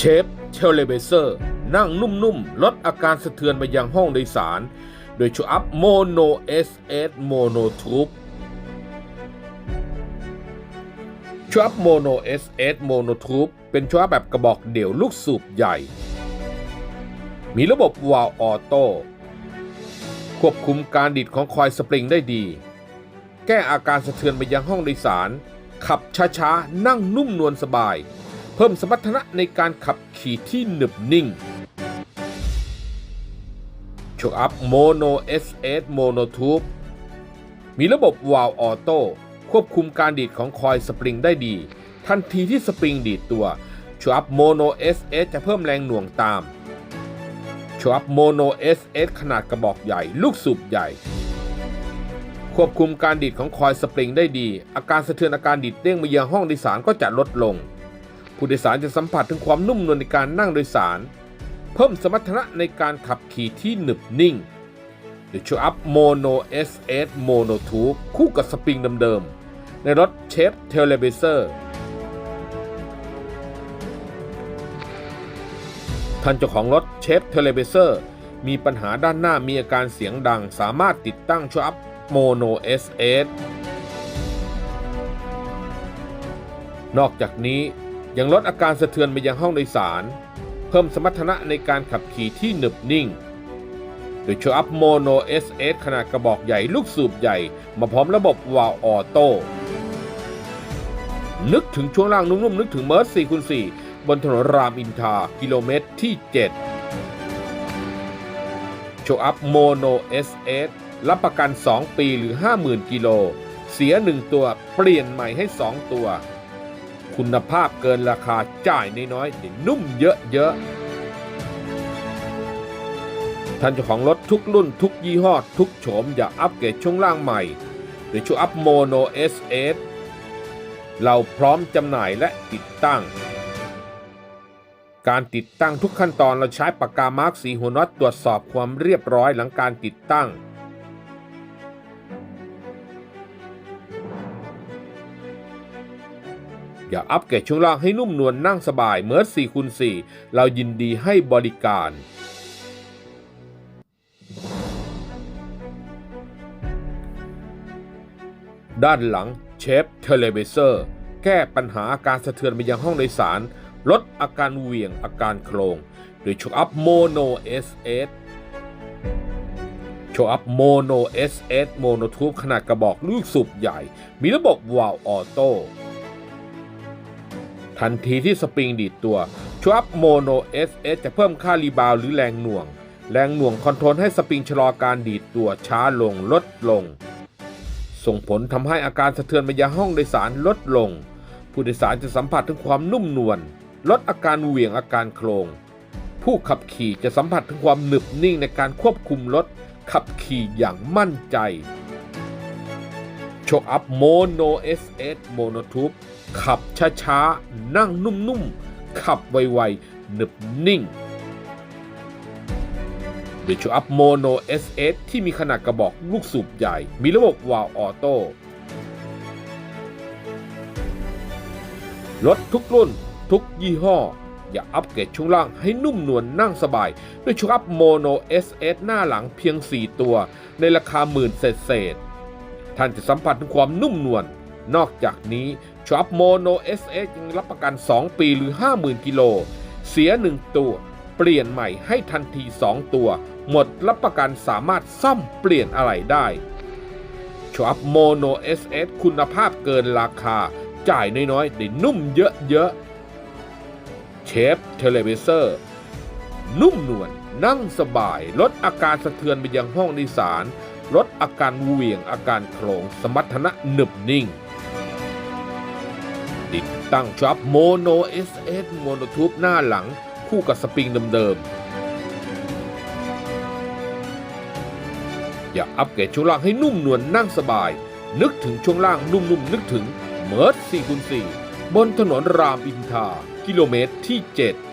เชฟเทเลเบเซอร์นั่งนุ่มๆ ลดอาการสะเทือนไปยังห้องโดยสาร โดยชูอัพโมโนเอสเอสโมโนทูบชูอัพโมโนเอสเอสโมโนทูบเป็นชูอัพแบบกระบอกเดี่ยวลูกสูบใหญ่ มีระบบวาล์วออโต้ควบคุมการดิดของคอยสปริงได้ดี แก้อาการสะเทือนไปยังห้องโดยสาร ขับช้าๆ นั่งนุ่มนวลสบาย เพิ่มสมรรถนะในการขับขี่ที่หนึบนิ่งโชคอัพโมโน SS โมโนทูบมีระบบวาล์วออโต้ควบคุมการดีดของคอยสปริงได้ดี ทันทีที่สปริงดีดตัวโชคอัพโมโน SS จะเพิ่มแรงหน่วงตามโชคอัพโมโน SS ขนาดกระบอกใหญ่ ลูกสูบใหญ่ ควบคุมการดีดของคอยสปริงได้ดี อาการสะเทือนอาการดีดเด้งมายังห้องโดยสารก็จะลดลง ผู้โดยสารจะสัมผัสถึงความนุ่มนวลในการนั่งโดยสาร เพิ่มสมรรถนะในการขับขี่ที่หนึบนิ่งโดยชูอัพโมโน SS โมโนทูบคู่กับสปริงเดิมๆ ในรถเชฟเทเลเบเซอร์ท่านเจ้าของรถเชฟเทเลเบเซอร์มีปัญหาด้านหน้ามีอาการเสียงดัง สามารถติดตั้งชูอัพโมโน SS นอกจากนี้ ยังลดอาการสะเทือนไปยังห้องโดยสาร เพิ่มสมรรถนะในการขับขี่ที่หนึบนิ่ง โดยโชว์อัพโมโน SS ขนาดกระบอกใหญ่ลูกสูบใหญ่ มาพร้อมระบบวาล์วออโต้นึกถึงช่วงล่างนุ่มๆนึกถึงเมิร์สคูณ4บนถนนรามอินทรากิโลเมตรที่ 7 โชว์อัพโมโน SS รับประกัน 2 ปีหรือ 50,000 กิโล เสีย 1 ตัว เปลี่ยนใหม่ให้ 2 ตัว คุณภาพเกินราคาจ่ายน้อยๆนุ่มเยอะๆท่านเจ้าของรถทุกรุ่นทุกยี่ห้อทุกโฉมอย่าอัปเกรดช่วงล่างใหม่ หรือช่วอัพโมโน SS เราพร้อมจำหน่ายและติดตั้ง การติดตั้งทุกขั้นตอนเราใช้ปากกามาร์กสีหัวน็อตตรวจสอบความเรียบร้อยหลังการติดตั้ง อย่าอัปเกรดช่วงล่างให้นุ่มนวลนั่งสบายเมื่อ4คูณ4เรายินดีให้บริการด้านหลังเชฟเทเลเบเซอร์ แก้ปัญหาอาการสะเทือนไปยังห้องโดยสาร ลดอาการเหวี่ยงอาการโครงโดยโชว์อัพโมโน SS โชว์อัพโมโน SS โมโนทูบขนาดกระบอกลูกสูบใหญ่ มีระบบวาล์วออโต้ ทันทีที่สปริงดีดตัวชวับโมโน SS จะเพิ่มค่ารีบาวหรือแรงหน่วง แรงหน่วงคอนโทรลให้สปริงชะลอการดีดตัวช้าลงลดลง ส่งผลทำให้อาการสะเทือนไปยังห้องโดยสารลดลง ผู้โดยสารจะสัมผัสถึงความนุ่มนวลลดอาการเหวี่ยงอาการโครง ผู้ขับขี่จะสัมผัสถึงความหนึบนิ่งในการควบคุมรถขับขี่อย่างมั่นใจ โชคอัพโมโน SS โมโนทูบขับช้าๆ นั่งนุ่มๆ ขับไวๆหนึบนิ่งโดยโชคอัพโมโน SS ที่มีขนาดกระบอกลูกสูบใหญ่ มีระบบวาล์วออโต้รถทุกรุ่น ทุกยี่ห้อ อย่าอัปเกรดช่วงล่างให้นุ่มนวลนั่งสบาย ด้วยโชคอัพโมโน SS หน้าหลังเพียง 4 ตัว ในราคาหมื่นเศษ ท่านจะสัมผัสถึงความนุ่มนวลนอกจากนี้ชอัพโมโน SS ยังรับประกัน 2 ปีหรือ 50,000 กิโล เสีย 1 ตัว เปลี่ยนใหม่ให้ทันที 2 ตัว หมดรับประกันสามารถซ่อมเปลี่ยนอะไรได้ชอัพโมโน SS คุณภาพเกินราคา จ่ายน้อยๆ ได้นุ่มเยอะๆ เชฟเทเลเบเซอร์ นุ่มนวลนั่งสบาย ลดอาการสะเทือนไปยังห้องโดยสาร ลดอาการเหวี่ยงอาการโครงสมรรถนะหนึบนิ่ง ติดตั้งช็อปโมโน SS โมโนทูบหน้าหลังคู่กับสปริงเดิมๆ อย่าอัปเกรดช่วงล่างให้นุ่มนวลนั่งสบาย นึกถึงช่วงล่างนุ่มๆนึกถึงเมิร์ด4คูณ4บนถนนรามอินทรากิโลเมตรที่ 7